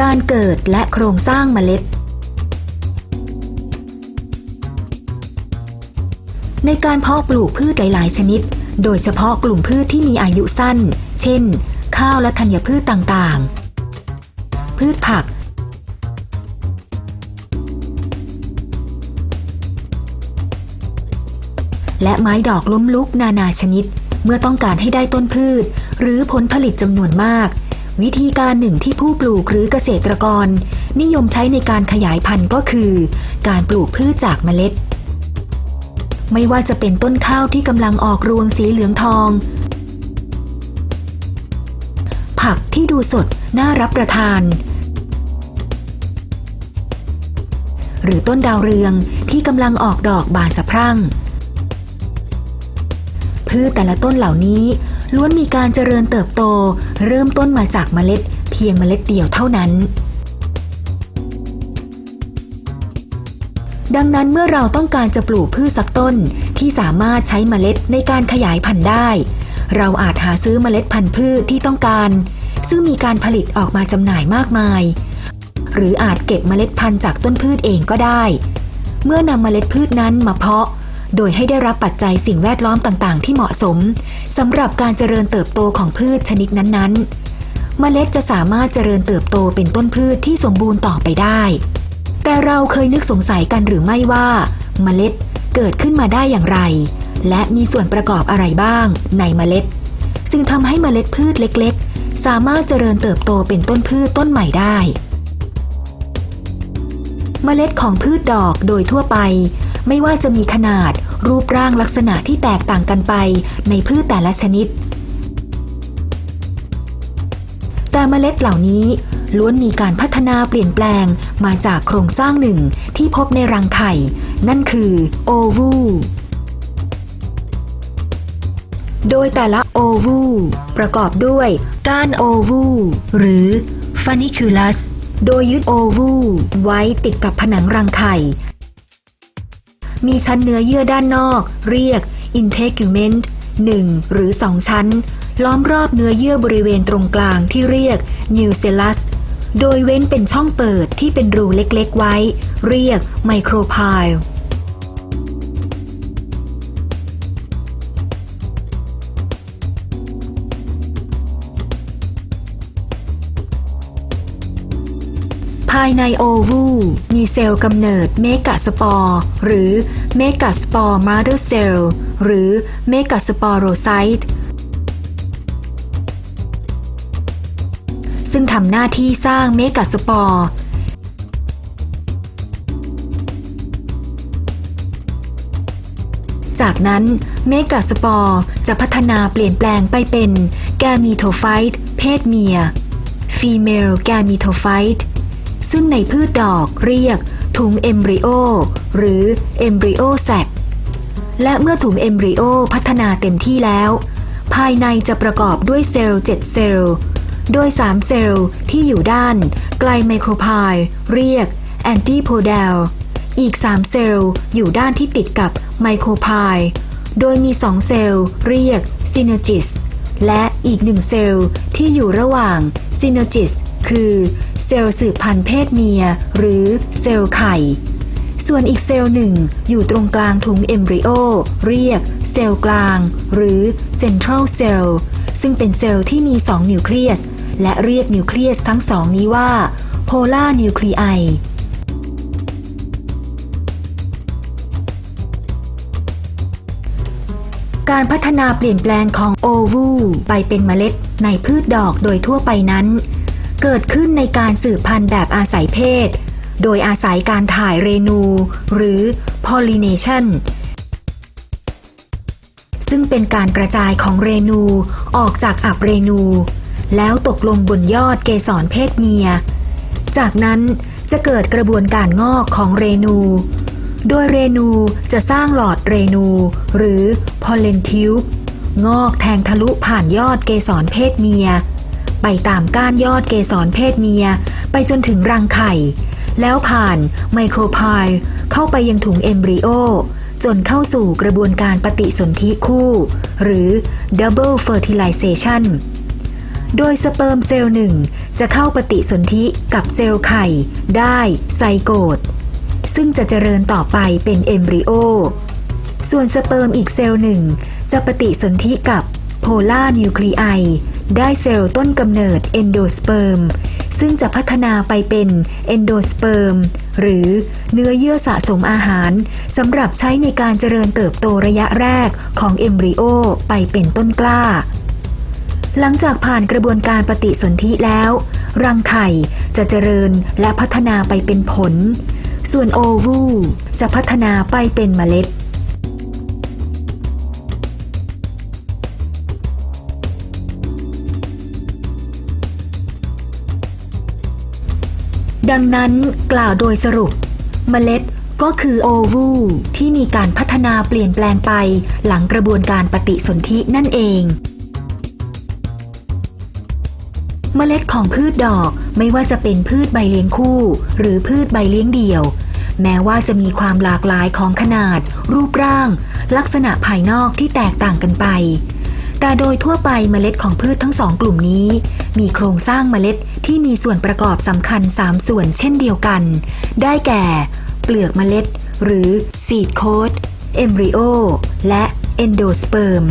การเกิดและโครงสร้างเมล็ด ในการเพาะปลูกพืชหลาย ๆ ชนิด โดยเฉพาะกลุ่มพืชที่มีอายุสั้น เช่น ข้าวและธัญพืชต่าง ๆ พืชผัก และไม้ดอกล้มลุกนานาชนิด เมื่อต้องการให้ได้ต้นพืช หรือผลผลิตจำนวนมาก วิธีการหนึ่งที่ผู้ปลูกหรือเกษตรกร นิยมใช้ในการขยายพันธุ์ก็คือ การปลูกพืชจากเมล็ด ไม่ว่าจะเป็นต้นข้าวที่กำลังออกรวงสีเหลืองทอง ผักที่ดูสดน่ารับประทาน หรือต้นดาวเรืองที่กำลังออกดอกบานสะพรั่งพืชแต่ละต้นเหล่านี้ ล้วนมีการเจริญเติบโต เริ่มต้นมาจากเมล็ดเพียงเมล็ดเดียวเท่านั้น ดังนั้นเมื่อเราต้องการจะปลูกพืชสักต้นที่สามารถใช้เมล็ดในการขยายพันธุ์ได้ เราอาจหาซื้อเมล็ดพันธุ์พืชที่ต้องการ ซึ่งมีการผลิตออกมาจำหน่ายมากมาย หรืออาจเก็บเมล็ดพันธุ์จากต้นพืชเองก็ได้ เมื่อนำเมล็ดพืชนั้นมาเพาะ โดยให้ได้รับปัจจัยสิ่งแวดล้อมต่างๆ ที่เหมาะสมสำหรับการเจริญเติบโตของพืชชนิดนั้นๆ เมล็ดจะสามารถเจริญเติบโตเป็นต้นพืชที่สมบูรณ์ต่อไปได้ แต่เราเคยนึกสงสัยกันหรือไม่ว่า เมล็ดเกิดขึ้นมาได้อย่างไร และมีส่วนประกอบอะไรบ้างในเมล็ด จึงทำให้เมล็ดพืชเล็กๆ สามารถเจริญเติบโตเป็นต้นพืชต้นใหม่ได้เมล็ดของพืชดอกโดยทั่วไป ไม่ว่าจะมีขนาด รูปร่างลักษณะที่แตกต่างกันไปในพืชแต่ละชนิด แต่เมล็ดเหล่านี้ล้วนมีการพัฒนาเปลี่ยนแปลงมาจากโครงสร้างหนึ่งที่พบในรังไข่ นั่นคือโอวูโดยแต่ละโอวูประกอบด้วยก้านโอวูหรือฟานิคูลัส โดยยึดโอวูไว้ติดกับผนังรังไข่ มีชั้นเนื้อเยื่อด้านนอก เรียก integument 1 หรือ 2 ชั้น ล้อมรอบเนื้อเยื่อบริเวณตรงกลางที่เรียก nucellus โดยเว้นเป็นช่องเปิดที่เป็นรูเล็กๆไว้ เรียก micropyle ายในโอวูมีเซลล์กำเนิดเมกะสปอร์หรือเมกะสปอร์มาเ r อร์เซลล์หรือเมกะสปอโรไซต์ซึ่งทำหน้าที่สร้างเมกะสปอร์จากนั้นเมกะสปอร์จะพัฒนาเปลี่ยนแปลงไปเป็นแกมีโทไฟต์เพศเมีย Female Gametophyte ซึ่งในพืชดอกเรียก ถุงเอมบริโอ หรือเอมบริโอแซกและเมื่อถุงเอมบริโอพัฒนาเต็มที่แล้ว ภายในจะประกอบด้วยเซลล์7เซลล์ โดย 3 เซลล์ที่อยู่ด้านไกลไมโครพายเรียกแอนติโพเดลอีก 3 เซลล์อยู่ด้านที่ติดกับไมโครพายโดยมี 2 เซลล์เรียกซินเนจิสและอีกหนึ่งเซลล์ที่อยู่ระหว่างซินเนจิส คือเซลล์สืบพันธุ์เพศเมีย หรือเซลล์ไข่ ส่วนอีกเซลล์หนึ่งอยู่ตรงกลางถุงเอมบริโอ เรียกเซลล์กลาง หรือเซนทรัลเซลล์ซึ่งเป็นเซลล์ที่มี2นิวเคลียส และเรียกนิวเคลียสทั้งสองนี้ว่าโพลาร์นิวคลีไอการพัฒนาเปลี่ยนแปลงของโอวูไปเป็นเมล็ดในพืชดอกโดยทั่วไปนั้น เกิดขึ้นในการสืบพันธุ์แบบอาศัยเพศ โดยอาศัยการถ่ายเรนู หรือ pollination ซึ่งเป็นการกระจายของเรนูออกจากอับเรนู แล้วตกลงบนยอดเกสรเพศเมีย จากนั้นจะเกิดกระบวนการงอกของเรนู โดยเรนูจะสร้างหลอดเรนู หรือ pollen tube งอกแทงทะลุผ่านยอดเกสรเพศเมีย ไปตามก้านยอดเกสรเพศเมีย ไปจนถึงรังไข่ แล้วผ่านไมโครพายเข้าไปยังถุงเอมบริโอ จนเข้าสู่กระบวนการปฏิสนธิคู่ หรือ double fertilization โดยสเปิร์มเซลล์หนึ่งจะเข้าปฏิสนธิกับเซลล์ไข่ ได้ไซโกตซึ่งจะเจริญต่อไปเป็นเอมบริโอ ส่วนสเปิร์มอีกเซลล์หนึ่งจะปฏิสนธิกับโพลาร์นิวคลีไอ ได้เซลล์ต้นกำเนิดเอนโดสเปิร์มซึ่งจะพัฒนาไปเป็นเอนโดสเปิร์มหรือเนื้อเยื่อสะสมอาหารสำหรับใช้ในการเจริญเติบโตระยะแรกของเอมบริโอไปเป็นต้นกล้า หลังจากผ่านกระบวนการปฏิสนธิแล้ว รังไข่จะเจริญและพัฒนาไปเป็นผล ส่วนโอวูจะพัฒนาไปเป็นเมล็ด ดังนั้นกล่าวโดยสรุป เมล็ดก็คือโอวูที่มีการพัฒนาเปลี่ยนแปลงไปหลังกระบวนการปฏิสนธินั่นเอง เมล็ดของพืชดอกไม่ว่าจะเป็นพืชใบเลี้ยงคู่ หรือพืชใบเลี้ยงเดี่ยว แม้ว่าจะมีความหลากหลายของขนาด รูปร่าง ลักษณะภายนอกที่แตกต่างกันไป แต่โดยทั่วไปเมล็ดของพืชทั้งสองกลุ่มนี้ มีโครงสร้างเมล็ด ที่มีส่วนประกอบสำคัญ 3 ส่วนเช่นเดียวกัน ได้แก่ เปลือกเมล็ด หรือซีดโคดเอมบริโอ และเอนโดสเปิร์ม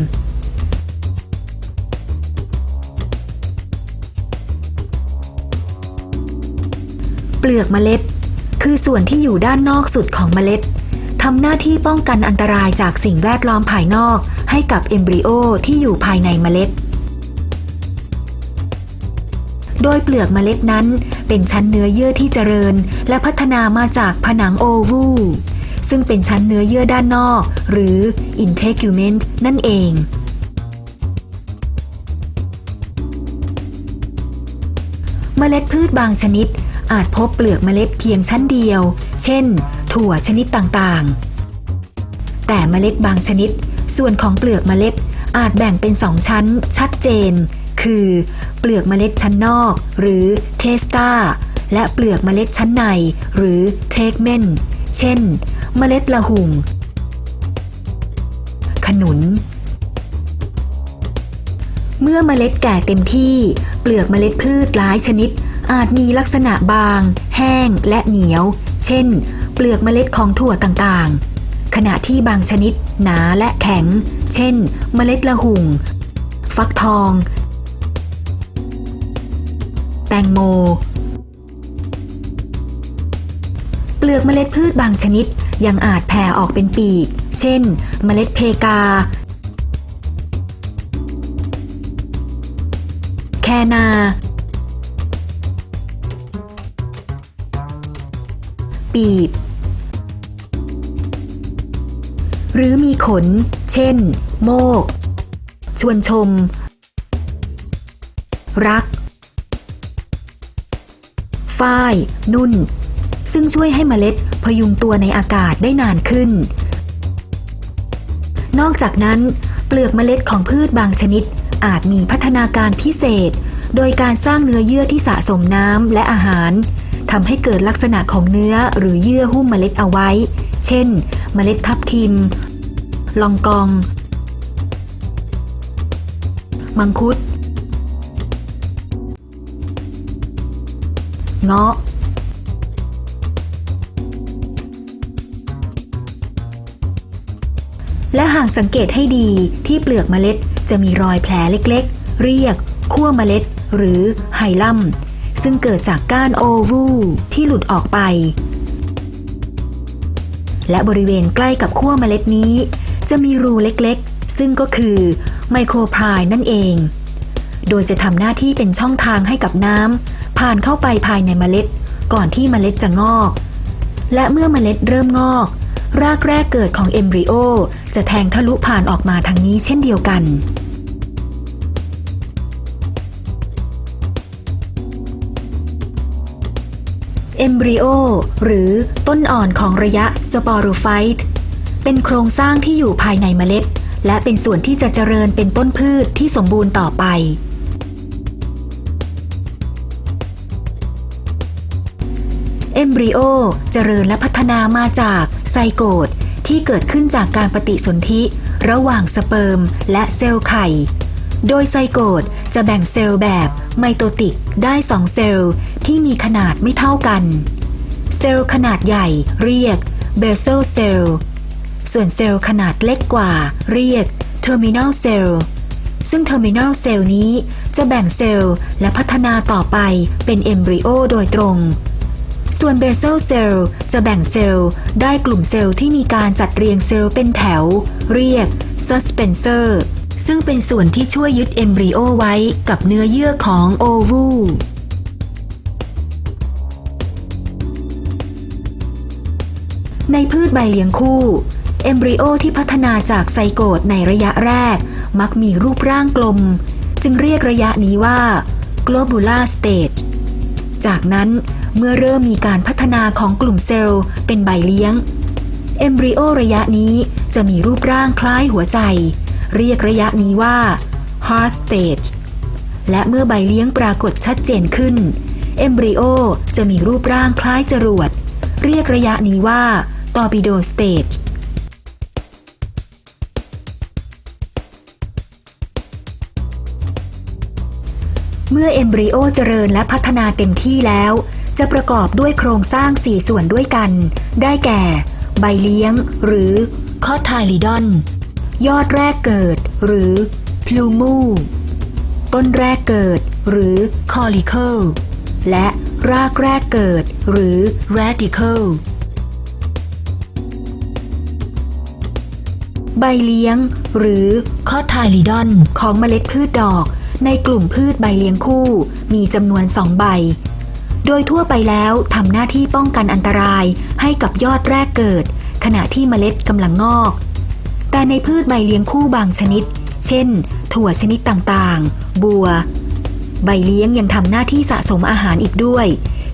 เปลือกเมล็ด คือส่วนที่อยู่ด้านนอกสุดของเมล็ดทำหน้าที่ป้องกันอันตรายจากสิ่งแวดล้อมภายนอก ให้กับเอมบริโอที่อยู่ภายในเมล็ด ดยเปลือกเมล็ดนั้น เป็นชั้นเนื้อเยื่อที่เจริญ และพัฒนามาจากผนังโอวูซึ่งเป็นชั้นเนื้อเยื่อด้านนอก หรือ integument นั่นเองเมล็ดพืชบางชนิด อาจพบเปลือกเมล็ดเพียงชั้นเดียว เช่น ถั่วชนิดต่างๆ แต่เมล็ดบางชนิด ส่วนของเปลือกเมล็ดอาจแบ่งเป็นสองชั้นชัดเจน คือ เปลือกเมล็ดชั้นนอก หรือเทสตาและเปลือกเมล็ดชั้นใน หรือเทกเมนเช่น เมล็ดละหุ่ง ขนุน เมื่อเมล็ดแก่เต็มที่ เปลือกเมล็ดพืชหลายชนิด อาจมีลักษณะบาง แห้งและเหนียว เช่น เปลือกเมล็ดของถั่วต่างๆ ขณะที่บางชนิดหนาและแข็ง เช่น เมล็ดละหุ่ง ฟักทอง แตงโม เปลือกเมล็ดพืชบางชนิดยังอาจแผ่ออกเป็นปีก เช่น เมล็ดเพกา แคนา ปีบ หรือมีขน เช่น โมก ชวนชม รัก ฝ้าย นุ่น ซึ่งช่วยให้เมล็ดพยุงตัวในอากาศได้นานขึ้น นอกจากนั้น เปลือกเมล็ดของพืชบางชนิดอาจมีพัฒนาการพิเศษ โดยการสร้างเนื้อเยื่อที่สะสมน้ำและอาหารทำให้เกิดลักษณะของเนื้อหรือเยื่อหุ้มเมล็ดเอาไว้ เช่น เมล็ดทับทิม ลองกอง มังคุด เงาะ และหากสังเกตให้ดีที่เปลือกเมล็ดจะมีรอยแผลเล็กๆ เรียกขั้วเมล็ด หรือไฮลัม ซึ่งเกิดจากก้านโอวูที่หลุดออกไป และบริเวณใกล้กับขั้วเมล็ดนี้ จะมีรูเล็กๆ ซึ่งก็คือไมโครพายนั่นเอง โดยจะทำหน้าที่เป็นช่องทางให้กับน้ำ ผ่านเข้าไปภายในเมล็ด ก่อนที่เมล็ดจะงอก และเมื่อเมล็ดเริ่มงอก รากแรกเกิดของเอมบริโอจะแทงทะลุผ่านออกมาทางนี้เช่นเดียวกันเอมบริโอหรือต้นอ่อนของระยะสปอโรไฟต์เป็นโครงสร้างที่อยู่ภายในเมล็ด และเป็นส่วนที่จะเจริญเป็นต้นพืชที่สมบูรณ์ต่อไป เอมบริโอเจริญและพัฒนามาจากไซโกตที่เกิดขึ้นจากการปฏิสนธิ ระหว่างสเปิร์มและเซลล์ไข่ โดยไซโกตจะแบ่งเซลล์แบบไมโตติกได้2เซลล์ที่มีขนาดไม่เท่ากัน เซลล์ขนาดใหญ่เรียกเบเซลเซลล์ส่วนเซลล์ขนาดเล็กกว่า เรียกเทอร์มิน l ลเซลล์ซึ่งเทอร์มิน l ลเซลล์นี้จะแบ่งเซลล์และพัฒนาต่อไปเป็นเอมบริโอโดยตรง ส่วนเบเซลเซลล์จะแบ่งเซลล์ได้กลุ่มเซลล์ที่มีการจัดเรียงเซลล์เป็นแถว เรียก Suspenser ซึ่งเป็นส่วนที่ช่วยยึดเอมบริโอไว้กับเนื้อเยื่อของโอวูในพืชใบเลี้ยงคู่ เอมบริโอที่พัฒนาจากไซโกตในระยะแรก มักมีรูปร่างกลม จึงเรียกระยะนี้ว่า globular stage จากนั้น เมื่อเริ่มมีการพัฒนาของกลุ่มเซลล์เป็นใบเลี้ยง เอมบริโอระยะนี้จะมีรูปร่างคล้ายหัวใจ เรียกระยะนี้ว่า heart stage และเมื่อใบเลี้ยงปรากฏชัดเจนขึ้น เอมบริโอจะมีรูปร่างคล้ายจรวด เรียกระยะนี้ว่า torpedo stage เมื่อเอมบริโอเจริญและพัฒนาเต็มที่แล้ว จะประกอบด้วยโครงสร้าง 4 ส่วนด้วยกัน ได้แก่ ใบเลี้ยง หรือคอไทลิดอน ยอดแรกเกิด หรือพลูมูต้นแรกเกิด หรือคอลิเคิลและรากแรกเกิด หรือ radical ใบเลี้ยง หรือคอไทลิดอนของเมล็ดพืชดอก ในกลุ่มพืชใบเลี้ยงคู่ มีจำนวนสองใบ โดยทั่วไปแล้วทำหน้าที่ป้องกันอันตรายให้กับยอดแรกเกิด ขณะที่เมล็ดกำลังงอก แต่ในพืชใบเลี้ยงคู่บางชนิด เช่น ถั่วชนิดต่างๆ บัว ใบเลี้ยงยังทำหน้าที่สะสมอาหารอีกด้วย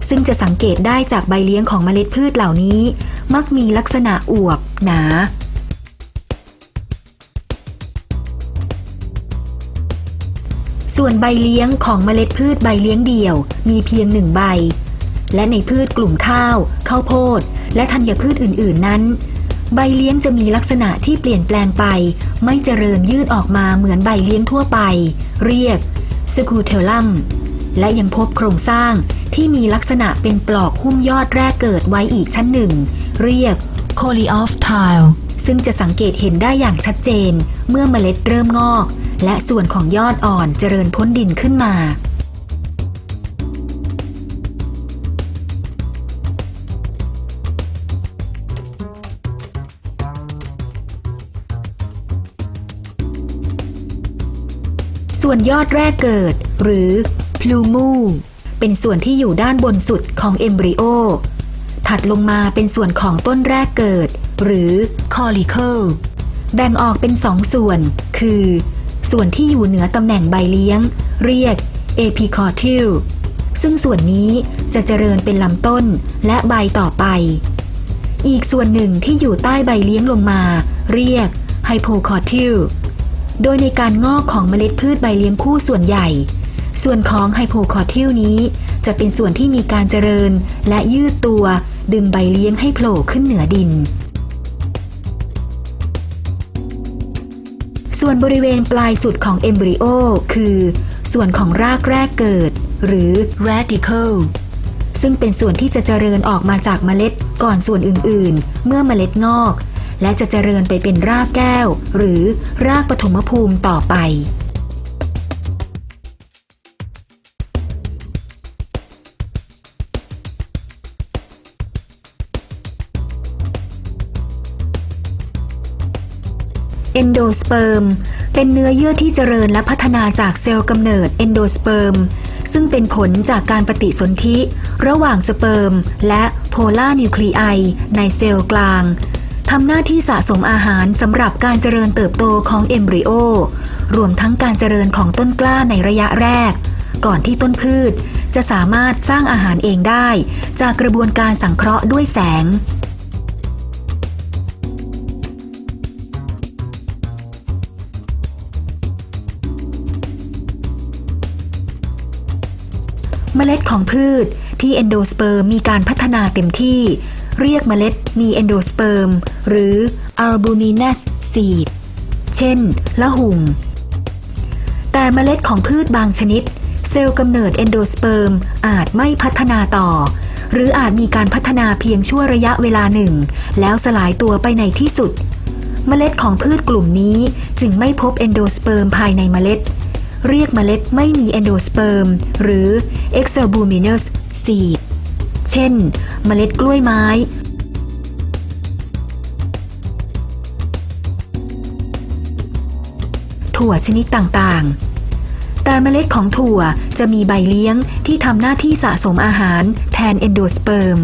ซึ่งจะสังเกตได้จากใบเลี้ยงของเมล็ดพืชเหล่านี้ มักมีลักษณะอวบ หนา ส่วนใบเลี้ยงของเมล็ดพืชใบเลี้ยงเดี่ยว มีเพียงหนึ่งใบ และในพืชกลุ่มข้าว ข้าวโพด และธัญพืชอื่น ๆนั้น ใบเลี้ยงจะมีลักษณะที่เปลี่ยนแปลงไป ไม่เจริญยืดออกมาเหมือนใบเลี้ยงทั่วไป เรียกสกูเทลัมและยังพบโครงสร้างที่มีลักษณะเป็นปลอกหุ้มยอดแรกเกิดไว้อีกชั้นหนึ่ง เรียก c o l y of tile ซึ่งจะสังเกตเห็นได้อย่างชัดเจน เมื่อเมล็ดเริ่มงอก และส่วนของยอดอ่อนเจริญพ้นดินขึ้นมา ส่วนยอดแรกเกิด หรือพลูมูเป็นส่วนที่อยู่ด้านบนสุดของเอมบริโอ ถัดลงมาเป็นส่วนของต้นแรกเกิด หรือคอลิเคิลแบ่งออกเป็นสองส่วน คือ ส่วนที่อยู่เหนือตำแหน่งใบเลี้ยง เรียกเอพิคอทิลซึ่งส่วนนี้จะเจริญเป็นลำต้นและใบต่อไป อีกส่วนหนึ่งที่อยู่ใต้ใบเลี้ยงลงมา เรียกไฮโพคอทิลโดยในการงอกของเมล็ดพืชใบเลี้ยงคู่ส่วนใหญ่ ส่วนของไฮโพคอทิลนี้ จะเป็นส่วนที่มีการเจริญและยืดตัวดึงใบเลี้ยงให้โผล่ขึ้นเหนือดิน ส่วนบริเวณปลายสุดของเอมบริโอคือ ส่วนของรากแรกเกิด หรือ radical ซึ่งเป็นส่วนที่จะเจริญออกมาจากเมล็ดก่อนส่วนอื่นๆ เมื่อเมล็ดงอก และจะเจริญไปเป็นรากแก้ว หรือรากปฐมภูมิต่อไป เอนโดสเปิร์มเป็นเนื้อเยื่อที่เจริญและพัฒนาจากเซลล์กำเนิดเอนโดสเปิร์มซึ่งเป็นผลจากการปฏิสนธิระหว่างสเปิร์มและโพลาร์นิวคลีไอในเซลล์กลางทำหน้าที่สะสมอาหารสำหรับการเจริญเติบโตของเอมบริโอ รวมทั้งการเจริญของต้นกล้าในระยะแรก ก่อนที่ต้นพืชจะสามารถสร้างอาหารเองได้ จากกระบวนการสังเคราะห์ด้วยแสง เมล็ดของพืชที่เอนโดสเปิร์มมีการพัฒนาเต็มที่ เรียกเมล็ดมีเอนโดสเปิร์มหรือ albuminous seed เช่น ละหุ่งแต่แต่เมล็ดของพืชบางชนิด เซลล์กำเนิดเอนโดสเปิร์มอาจไม่พัฒนาต่อ หรืออาจมีการพัฒนาเพียงชั่วระยะเวลาหนึ่ง แล้วสลายตัวไปในที่สุด เมล็ดของพืชกลุ่มนี้จึงไม่พบเอนโดสเปิร์มภายในเมล็ด เรียกเมล็ดไม่มีเอนโดสเปิร์มหรือ exalbuminous seed เช่น เมล็ดกล้วยไม้ ถั่วชนิดต่างๆ แต่เมล็ดของถั่วจะมีใบเลี้ยงที่ทำหน้าที่สะสมอาหารแทนเอนโดสเปิร์ม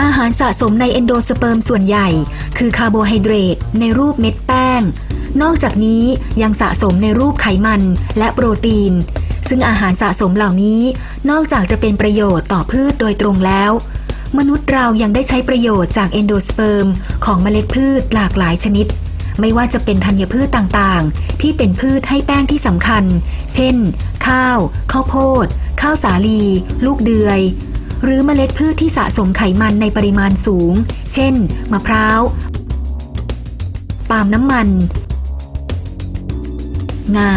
อาหารสะสมในเอนโดสเปิร์มส่วนใหญ่ คือคาร์โบไฮเดรตในรูปเม็ดแป้ง นอกจากนี้ยังสะสมในรูปไขมันและโปรตีน ซึ่งอาหารสะสมเหล่านี้ นอกจากจะเป็นประโยชน์ต่อพืชโดยตรงแล้ว มนุษย์เรายังได้ใช้ประโยชน์จากเอนโดสเปิร์มของเมล็ดพืชหลากหลายชนิด ไม่ว่าจะเป็นธัญพืชต่างๆ ที่เป็นพืชให้แป้งที่สำคัญ เช่น ข้าว ข้าวโพด ข้าวสาลี ลูกเดือย หรือเมล็ดพืชที่สะสมไขมันในปริมาณสูง เช่น มะพร้าว ปาล์มน้ำมัน งา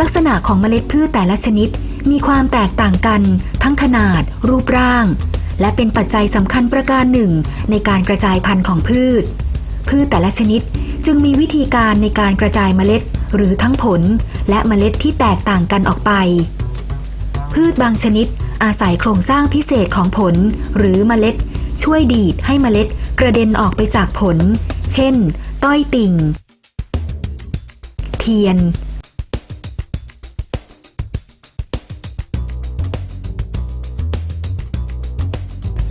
ลักษณะของเมล็ดพืชแต่ละชนิดมีความแตกต่างกัน ทั้งขนาด รูปร่าง และเป็นปัจจัยสำคัญประการหนึ่ง ในการกระจายพันธุ์ของพืช พืชแต่ละชนิดจึงมีวิธีการในการกระจายเมล็ด หรือทั้งผล และเมล็ดที่แตกต่างกันออกไป พืชบางชนิดอาศัยโครงสร้างพิเศษของผลหรือเมล็ด ช่วยดีดให้เมล็ดกระเด็นออกไปจากผล เช่น ต้อยติ่ง เทียน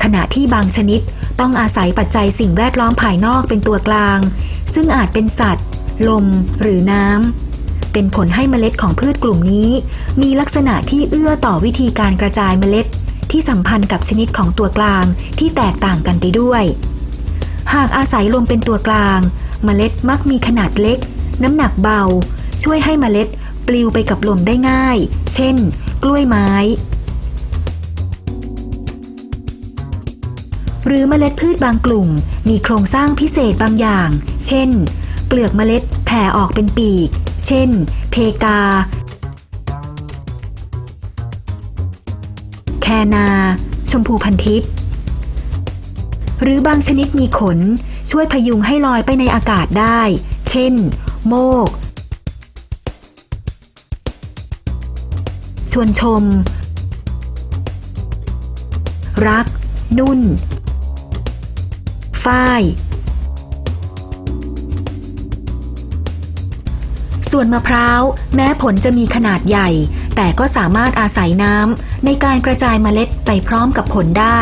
ขณะที่บางชนิดต้องอาศัยปัจจัยสิ่งแวดล้อมภายนอกเป็นตัวกลาง ซึ่งอาจเป็นสัตว์ ลม หรือน้ำ เป็นผลให้เมล็ดของพืชกลุ่มนี้ มีลักษณะที่เอื้อต่อวิธีการกระจายเมล็ด ที่สัมพันธ์กับชนิดของตัวกลางที่แตกต่างกันไปด้วย หากอาศัยลมเป็นตัวกลาง เมล็ดมักมีขนาดเล็ก น้ำหนักเบา ช่วยให้เมล็ดปลิวไปกับลมได้ง่าย เช่น กล้วยไม้ หรือเมล็ดพืชบางกลุ่ม มีโครงสร้างพิเศษบางอย่าง เช่น เปลือกเมล็ดแผ่ออกเป็นปีก เช่น เพกา แคนา ชมพูพันทิพย์หรือบางชนิดมีขน ช่วยพยุงให้ลอยไปในอากาศได้ เช่น โมก ชวนชม รัก นุ่นฝ้าย ส่วนมะพร้าวแม้ผลจะมีขนาดใหญ่ แต่ก็สามารถอาศัยน้ำในการกระจายเมล็ดไปพร้อมกับผลได้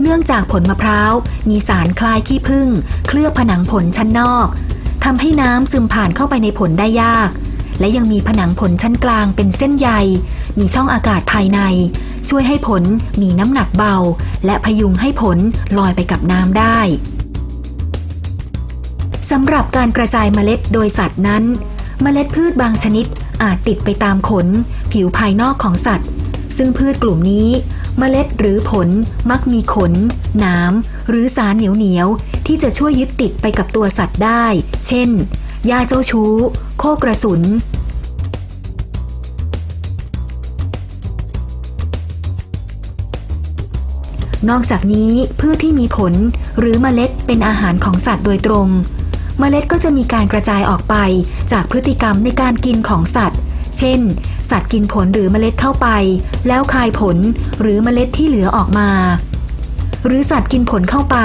เนื่องจากผลมะพร้าวมีสารคลายขี้ผึ้งเคลือบผนังผลชั้นนอกทำให้น้ำซึมผ่านเข้าไปในผลได้ยาก และยังมีผนังผลชั้นกลางเป็นเส้นใย มีช่องอากาศภายใน ช่วยให้ผลมีน้ำหนักเบา และพยุงให้ผลลอยไปกับน้ำได้สำหรับการกระจายเมล็ดโดยสัตว์นั้น เมล็ดพืชบางชนิดอาจติดไปตามขน ผิวภายนอกของสัตว์ ซึ่งพืชกลุ่มนี้เมล็ดหรือผลมักมีขนหนามหรือสารเหนียวเหนียวที่จะช่วยยึดติดไปกับตัวสัตว์ได้ เช่นหญ้าเจ้าชู้ โคกระสุน นอกจากนี้พืชที่มีผลหรือเมล็ดเป็นอาหารของสัตว์โดยตรง เมล็ดก็จะมีการกระจายออกไปจากพฤติกรรมในการกินของสัตว์ เช่น สัตว์กินผลหรือเมล็ดเข้าไป แล้วคายผลหรือเมล็ดที่เหลือออกมา หรือสัตว์กินผลเข้าไป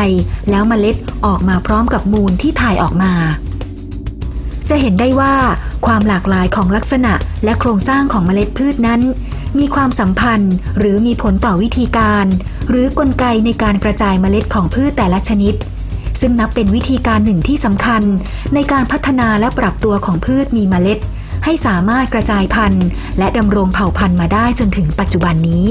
แล้วเมล็ดออกมาพร้อมกับมูลที่ถ่ายออกมา จะเห็นได้ว่าความหลากหลายของลักษณะและโครงสร้างของเมล็ดพืชนั้น มีความสัมพันธ์หรือมีผลต่อวิธีการ หรือกลไกในการกระจายเมล็ดของพืชแต่ละชนิด ซึ่งนับเป็นวิธีการหนึ่งที่สำคัญ ในการพัฒนาและปรับตัวของพืชมีเมล็ด ให้สามารถกระจายพันธุ์ และดำรงเผ่าพันธุ์มาได้จนถึงปัจจุบันนี้